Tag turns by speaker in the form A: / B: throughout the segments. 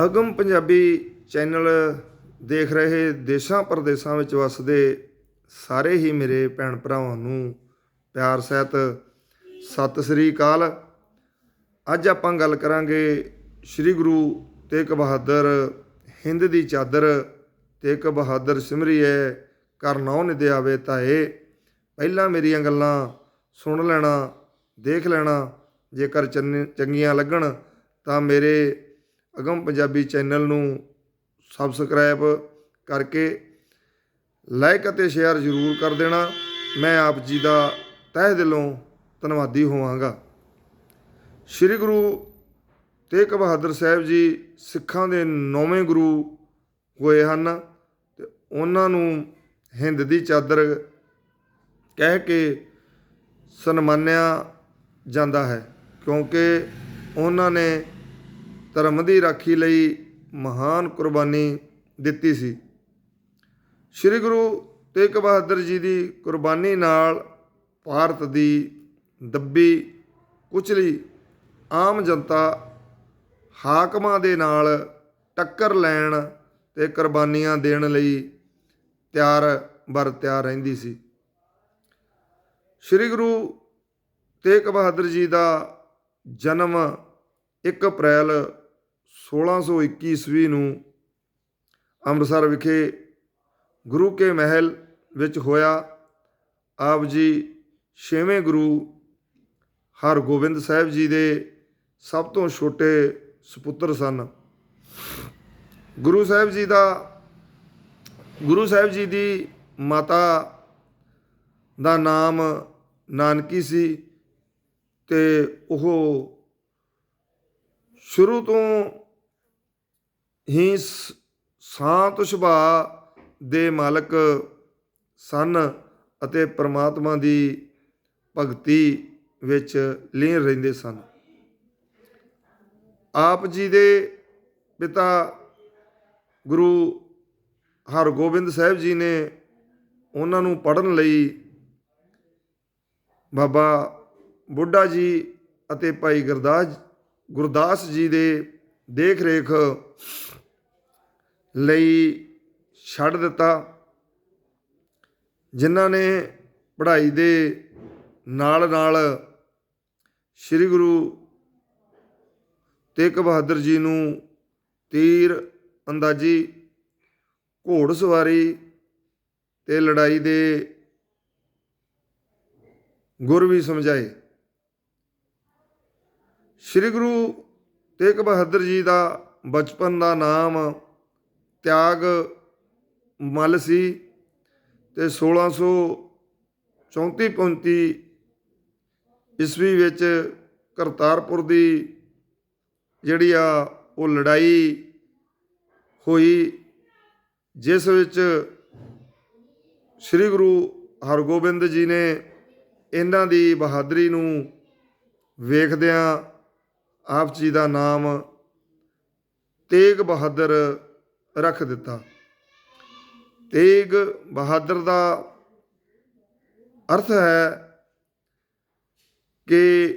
A: ਅਗਮ Punjabi channel ਦੇਖ ਰਹੇ ਦੇਸ਼ਾਂ ਪ੍ਰਦੇਸ਼ਾਂ ਵਿੱਚ ਵਸਦੇ ਸਾਰੇ ਹੀ ਮੇਰੇ ਭੈਣ ਭਰਾਵਾਂ ਨੂੰ ਪਿਆਰ, ਸਹਿਤ ਸਤਿ ਸ੍ਰੀ ਅਕਾਲ। ਅੱਜ ਆਪਾਂ ਗੱਲ ਕਰਾਂਗੇ ਸ੍ਰੀ ਗੁਰੂ ਤੇਗ ਬਹਾਦਰ ਹਿੰਦ ਦੀ ਚਾਦਰ। ਤੇਗ ਬਹਾਦਰ ਸਿਮਰੀਏ ਕਰ ਨੌ ਨਿਦੇ ਆਵੇ ਤਾਏ। ਪਹਿਲਾਂ ਮੇਰੀਆਂ ਗੱਲਾਂ ਸੁਣ ਲੈਣਾ, ਦੇਖ ਲੈਣਾ, ਜੇਕਰ ਚੰਨ- ਚੰਗੀਆਂ ਲੱਗਣ ਤਾਂ ਮੇਰੇ ਅਗਮ ਪੰਜਾਬੀ ਚੈਨਲ ਨੂੰ ਸਬਸਕ੍ਰਾਈਬ ਕਰਕੇ ਲਾਈਕ ਅਤੇ ਸ਼ੇਅਰ ਜ਼ਰੂਰ ਕਰ ਦੇਣਾ। ਮੈਂ ਆਪ ਜੀ ਦਾ ਤਹਿ ਦਿਲੋਂ ਧੰਨਵਾਦੀ ਹੋਵਾਂਗਾ। ਸ੍ਰੀ ਗੁਰੂ ਤੇਗ ਬਹਾਦਰ ਸਾਹਿਬ ਜੀ ਸਿੱਖਾਂ ਦੇ ਨੌਵੇਂ ਗੁਰੂ ਹੋਏ ਹਨ ਤੇ ਉਹਨਾਂ ਨੂੰ ਹਿੰਦ ਦੀ ਚਾਦਰ ਕਹਿ ਕੇ ਸਨਮਾਨਿਆ ਜਾਂਦਾ ਹੈ ਕਿਉਂਕਿ ਉਹਨਾਂ ਨੇ ਧਰਮ ਦੀ ਰਾਖੀ ਲਈ ਮਹਾਨ ਕੁਰਬਾਨੀ ਦਿੱਤੀ ਸੀ। ਸ੍ਰੀ ਗੁਰੂ ਤੇਗ ਬਹਾਦਰ ਜੀ ਦੀ ਕੁਰਬਾਨੀ ਨਾਲ ਭਾਰਤ ਦੀ ਦੱਬੀ ਕੁਚਲੀ ਆਮ ਜਨਤਾ ਹਾਕਮਾਂ ਦੇ ਨਾਲ ਟੱਕਰ ਲੈਣ ਤੇ ਕੁਰਬਾਨੀਆਂ ਦੇਣ ਲਈ ਤਿਆਰ ਬਰ ਤਿਆਰ ਰਹਿੰਦੀ ਸੀ। ਸ੍ਰੀ ਗੁਰੂ ਤੇਗ ਬਹਾਦਰ ਜੀ ਦਾ ਜਨਮ 1 ਅਪ੍ਰੈਲ 1621 ਈਸਵੀ ਨੂੰ ਅੰਮ੍ਰਿਤਸਰ ਵਿਖੇ ਗੁਰੂ ਕੇ ਮਹਿਲ ਵਿੱਚ ਹੋਇਆ। ਆਪ ਜੀ ਛੇਵੇਂ ਗੁਰੂ ਹਰਗੋਬਿੰਦ ਸਾਹਿਬ ਜੀ ਦੇ ਸਭ ਤੋਂ ਛੋਟੇ ਸੁਪੁੱਤਰ ਸਨ। ਗੁਰੂ ਸਾਹਿਬ ਜੀ ਦਾ, ਗੁਰੂ ਸਾਹਿਬ ਜੀ ਦੀ ਮਾਤਾ ਦਾ ਨਾਮ ਨਾਨਕੀ ਸੀ ਤੇ ਉਹ ਸ਼ੁਰੂ ਤੋਂ ਹੀ ਸ- ਸ਼ਾਂਤ ਸੁਭਾਅ ਦੇ ਮਾਲਕ ਸਨ ਅਤੇ ਪ੍ਰਮਾਤਮਾ ਦੀ ਭਗਤੀ ਵਿੱਚ ਲੀਨ ਰਹਿੰਦੇ ਸਨ। ਆਪ ਜੀ ਦੇ ਪਿਤਾ ਗੁਰੂ ਹਰਗੋਬਿੰਦ ਸਾਹਿਬ ਜੀ ਨੇ ਉਹਨਾਂ ਨੂੰ ਪੜ੍ਹਨ ਲਈ ਬਾਬਾ ਬੁੱਢਾ ਜੀ ਅਤੇ ਭਾਈ ਗੁਰਦਾਸ ਗੁਰਦਾਸ ਜੀ ਦੇ ਦੇਖ ਰੇਖ ਲਈ ਛੱਡ ਦਿੱਤਾ। ਜਿਨ੍ਹਾਂ ਨੇ ਪੜ੍ਹਾਈ ਦੇ ਨਾਲ ਨਾਲ ਸ੍ਰੀ ਗੁਰੂ ਤੇਗ ਬਹਾਦਰ ਜੀ ਨੂੰ ਤੀਰ ਅੰਦਾਜ਼ੀ ਘੋੜ ਸਵਾਰੀ ਤੇ ਲੜਾਈ ਦੇ ਗੁਰ ਵੀ ਸਮਝਾਏ। ਸ੍ਰੀ ਗੁਰੂ ਤੇਗ ਬਹਾਦਰ ਜੀ ਦਾ ਬਚਪਨ ਦਾ ਨਾਮ ਤਿਆਗ ਮੱਲ ਸੀ ਤੇ 1634 35 ਈਸਵੀ ਵਿੱਚ ਕਰਤਾਰਪੁਰ ਦੀ ਜਿਹੜੀ ਆ ਉਹ ਲੜਾਈ ਹੋਈ, ਜਿਸ ਵਿੱਚ ਸ੍ਰੀ ਗੁਰੂ ਹਰਗੋਬਿੰਦ ਜੀ ਨੇ ਇਹਨਾਂ ਦੀ ਬਹਾਦਰੀ ਨੂੰ ਵੇਖਦਿਆਂ ਆਪ ਜੀ ਦਾ ਨਾਮ ਤੇਗ ਬਹਾਦਰ ਰੱਖ ਦਿੱਤਾ। ਤੇਗ ਬਹਾਦਰ ਦਾ ਅਰਥ ਹੈ ਕਿ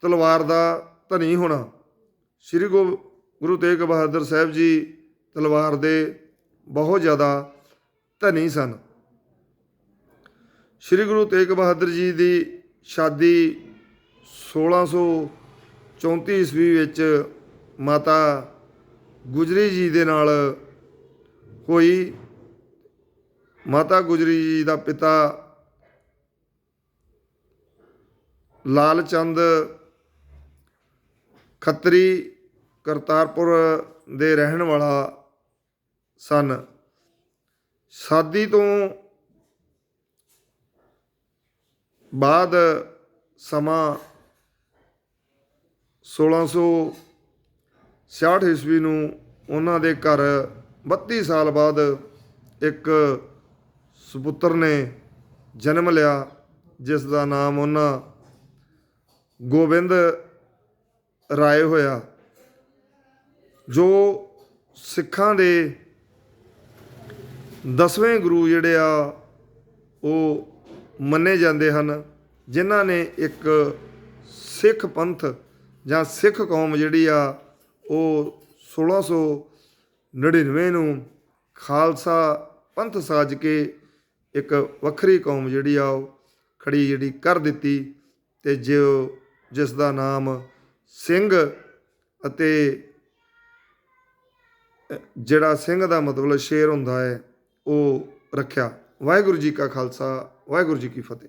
A: ਤਲਵਾਰ ਦਾ ਧਨੀ ਹੋਣਾ। ਸ੍ਰੀ ਗੁ- ਗੁਰੂ ਤੇਗ ਬਹਾਦਰ ਸਾਹਿਬ ਜੀ ਤਲਵਾਰ ਦੇ ਬਹੁਤ ਜ਼ਿਆਦਾ ਧਨੀ ਸਨ। ਸ੍ਰੀ ਗੁਰੂ ਤੇਗ ਬਹਾਦਰ ਜੀ ਦੀ ਸ਼ਾਦੀ 1634 ਈਸਵੀ ਵਿੱਚ ਮਾਤਾ ਗੁਜਰੀ ਜੀ ਦੇ ਨਾਲ ਕੋਈ ਮਾਤਾ ਗੁਜਰੀ ਜੀ ਦਾ ਪਿਤਾ ਲਾਲ ਚੰਦ ਖੱਤਰੀ ਕਰਤਾਰਪੁਰ ਦੇ ਰਹਿਣ ਵਾਲਾ ਸਨ। ਸ਼ਾਦੀ ਤੋਂ ਬਾਅਦ ਸਮਾਂ 1666 ਈਸਵੀ ਨੂੰ ਉਹਨਾਂ ਦੇ ਘਰ 32 ਸਾਲ ਬਾਅਦ ਇੱਕ ਸੁਪੁੱਤਰ ਨੇ ਜਨਮ ਲਿਆ, ਜਿਸ ਦਾ ਨਾਮ ਉਹਨਾਂ ਗੋਬਿੰਦ ਰਾਏ ਹੋਇਆ, ਜੋ ਸਿੱਖਾਂ ਦੇ ਦਸਵੇਂ ਗੁਰੂ ਜਿਹੜੇ ਆ, ਉਹ ਮੰਨੇ ਜਾਂਦੇ ਹਨ, ਜਿਨ੍ਹਾਂ ਨੇ ਇੱਕ ਸਿੱਖ ਪੰਥ ਜਾਂ ਸਿੱਖ ਕੌਮ ਜਿਹੜੀ ਆ, ਉਹ 1699 ਨੂੰ ਖਾਲਸਾ ਪੰਥ ਸਾਜ ਕੇ ਇੱਕ ਵੱਖਰੀ ਕੌਮ ਜਿਹੜੀ ਆ ਉਹ ਖੜੀ ਜਿਹੜੀ ਕਰ ਦਿੱਤੀ ਤੇ ਜੋ ਜਿਸ ਦਾ ਨਾਮ ਸਿੰਘ ਅਤੇ ਜਿਹੜਾ ਸਿੰਘ ਦਾ ਮਤਲਬ ਸ਼ੇਰ ਹੁੰਦਾ ਹੈ, ਉਹ ਰੱਖਿਆ। ਵਾਹਿਗੁਰੂ ਜੀ ਕਾ ਖਾਲਸਾ, ਵਾਹਿਗੁਰੂ ਜੀ ਕੀ ਫਤਿਹ।